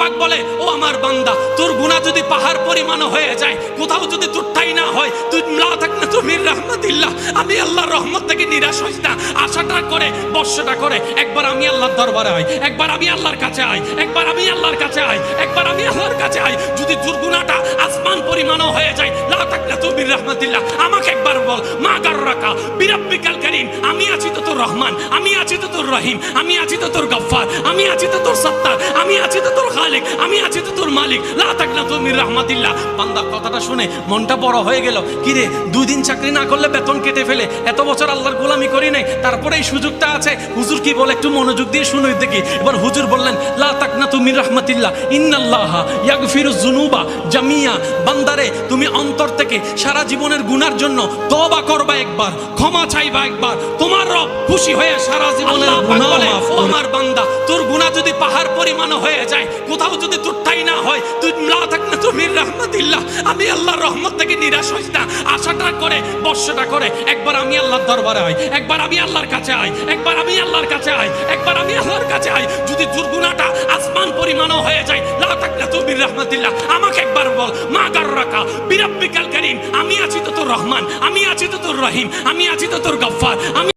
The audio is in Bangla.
পাক বলে, ও আমার বান্দা, তোর গুনাহ যদি পাহাড় পরিমাণ হয়ে যায়, কোথাও যদি তোর ঠাই না হয়, তুই না তুমি রহমতিল্লাহ। আমি আল্লাহর রহমত থেকে নিরাশ হইস না। আশাটা করে, বর্ষটা করে, একবার আমি আল্লাহর দরবারে আই একবার আমি আল্লাহর কাছে আই একবার আমি আল্লাহর কাছে আই একবার আমি আল্লাহর কাছে আই যদি তোর গুনাহটা আসমান পরিমাণও হয়ে যায় না তুমি রহমতিল্লাহ, আমাকে একবার বল, মা গার রাখা বিরাব্বিকাল করিম, আমি আছি তো তোর রহমান, আমি আছি তো তোর রহিম, আমি আছি তো তোর গফফার, আমি আছি তো তোর সত্তার, আমি আছি তো তোর খালিক আমি আছি তো তোর মালিক। লা তুমি রহমতিল্লাহ। বান্দা কথাটা শুনে মনটা বড় হয়ে গেল। কি রে দুই দিন চাকরি না করলে বেতন কেটে ফেলে। এত বছর আল্লাহর গোলামি করি নাই। তারপরে এই সুযোগটা আছে। হুজুর কি বলে একটু মনোযোগ দিয়ে শুনুই দেখি। এবার হুজুর বললেন লা তুমি রহমতিল্লাহ। ইন্নাল্লাহ ইয়াগফিরু যুনুবা জামিয়া। বান্দারে তুমি অন্তর থেকে সারা জীবনের গুনার জন্য তওবা করবা একবার ক্ষমা চাইবা একবার। তোমার রব খুশি হয়ে সারা জীবনের আমার বান্দা তোর গুনাহ যদি পাহাড় পরিমাণ হয়ে যায় কোথাও যদি তোর ঠাই না হয়, তুই না তুমি রহমতিল্লাহ। আমি আল্লাহর রহমত থেকে নিরাশ হইস না। আশাটা করে, বর্ষটা করে। একবার আমি আল্লাহর দরবারে আই একবার আমি আল্লাহর কাছে আই একবার আমি আল্লাহর কাছে আই একবার আমি আল্লাহর কাছে আই যদি তোর গুনাহটা আসমান পরিমাণও হয়ে যায় না তুমি রহমতিল্লাহ। আমাকে একবার বল, মা গার রাখা বিরাব্বিকাল করিম, আমি আছি তো তোর রহমান, আমি আছি তো তোর রহিম, আমি আছি তো তোর গফফার, আমি